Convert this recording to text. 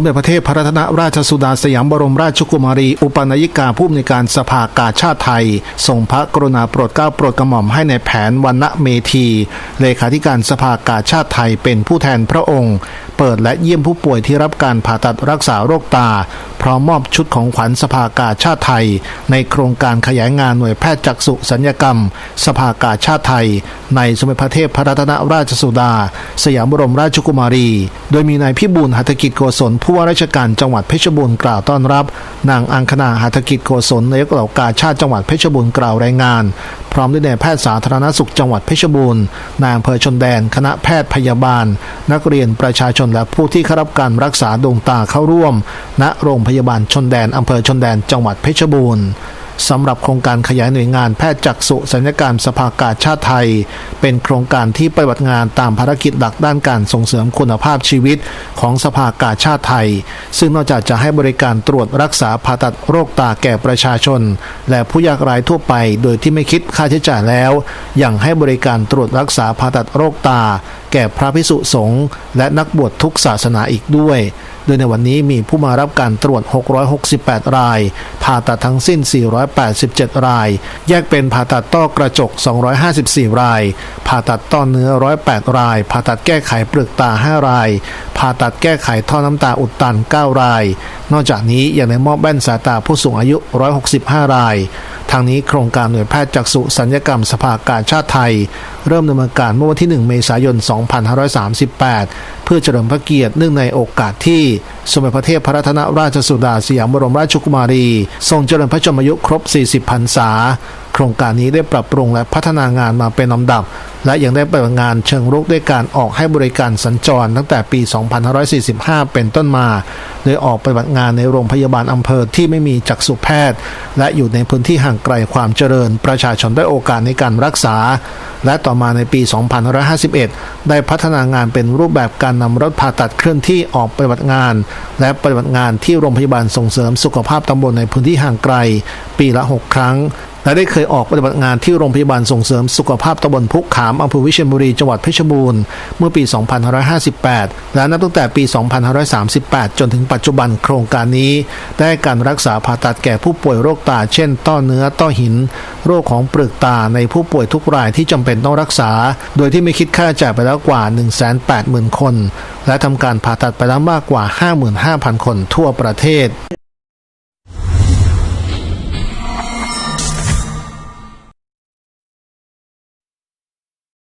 สมเด็จพระเทพพระรัตนราชสุดาสยามบรมราชกุมารี อุปนายกาผู้อำนวยการสภากาชาติไทยทรงพระกรุณาโปรดเกล้าโปรดกระหม่อมให้ในแผนวันณเมธี เลขาธิการสภากาชาติไทยเป็นผู้แทนพระองค์ เปิดและเยี่ยมผู้ป่วยที่รับการผ่าตัดรักษาโรคตาพร้อมมอบชุดของขวัญสภากาชาติไทย ในโครงการขยายงานหน่วยแพทย์จักษุสัญญกรรม สภากาชาติไทย ในสมเด็จพระเทพพระรัตนราชสุดา สยามบรมราชกุมารี โดยมีนายพิบูลหัตถกิจโกศลผู้ว่าราชการจังหวัดเพชรบูรณ์กล่าวต้อนรับ นางอังคณาหัตถกิจโกศลนายกเหล่ากาชาติจังหวัดเพชรบูรณ์กล่าวรายงาน พร้อมด้วยนายแพทย์สาธารณสุขจังหวัดเพชรบูรณ์นายอำเภอชนแดน คณะแพทย์พยาบาล นักเรียนประชาชนและผู้ที่เข้ารับการรักษาดวงตาเข้าร่วม ณโรงพยาบาลชนแดนอำเภอชนแดนจังหวัดเพชรบูรณ์สำหรับโครงการขยายหน่วยงานแพทย์จักษุสัญญการสภากาชาติไทย เป็นโครงการที่ปฏิบัติงานตามภารกิจหลักด้านการส่งเสริมคุณภาพชีวิตของสภากาชาติไทย ซึ่งนอกจากจะให้บริการตรวจรักษาผ่าตัดโรคตาแก่ประชาชน และผู้ยากไร้ทั่วไป โดยที่ไม่คิดค่าใช้จ่ายแล้วยังให้บริการตรวจรักษาผ่าตัดโรคตา แก่พระพิสุสงฆ์และนักบวชทุกศาสนาอีกด้วย โดยในวันนี้มีผู้มารับการตรวจ 668 ราย ผ่าตัดทั้งสิ้น 487 ราย แยกเป็นผ่าตัดต้อกระจก 254 ราย ผ่าตัดต้อเนื้อ 108 ราย ผ่าตัดแก้ไขเปลือกตา 5 ราย ผ่าตัดแก้ไขท่อน้ำตาอุดตัน 9 ราย นอกจากนี้ยังได้มอบแว่นสายตาผู้สูงอายุ 165 ราย ทางนี้โครงการหน่วยแพทย์จักษุสัญญกรรมสภากาชาติไทย เริ่มดำเนินการเมื่อวันที่ 1 เมษายน 2538 เพื่อเฉลิมพระเกียรติเนื่องในโอกาสที่ สมเด็จพระเทพพระรัตนราชสุดาสยามบรมราชกุมารี ทรงเจริญพระชนมายุครบ 40 พรรษา โครงการนี้ได้ปรับปรุงและพัฒนางานมาเป็นลำดับและยังได้ปฏิบัติงานเชิงรุกด้วยการออกให้บริการสัญจรตั้งแต่ปี 2545 เป็นต้นมา โดยออกปฏิบัติงานในโรงพยาบาลอำเภอที่ไม่มีจักษุแพทย์ และอยู่ในพื้นที่ห่างไกลความเจริญ ประชาชนได้โอกาสในการรักษา และต่อมาในปี 2551 ได้พัฒนางานเป็นรูปแบบการนำรถผ่าตัดเคลื่อนที่ออกปฏิบัติงาน และปฏิบัติงานที่โรงพยาบาลส่งเสริมสุขภาพตำบลในพื้นที่ห่างไกล ปีละ 6 ครั้ง และได้เคยออกปฏิบัติงานที่โรงพยาบาลส่งเสริมสุขภาพตำบลพุกขามอำเภอวิเชียรบุรีจังหวัดเพชรบูรณ์เมื่อปี 2558 และนับตั้งแต่ปี 2538 จนถึงปัจจุบันโครงการนี้ ได้การรักษาผ่าตัดแก่ผู้ป่วยโรคตา เช่น ต้อเนื้อต้อหิน โรคของเปลือกตาในผู้ป่วยทุกรายที่จำเป็นต้องรักษา โดยที่ไม่คิดค่าจ่ายไปแล้วกว่า 180,000 คน และทำการผ่าตัดไปแล้วมากกว่า 55,000 คนทั่วประเทศ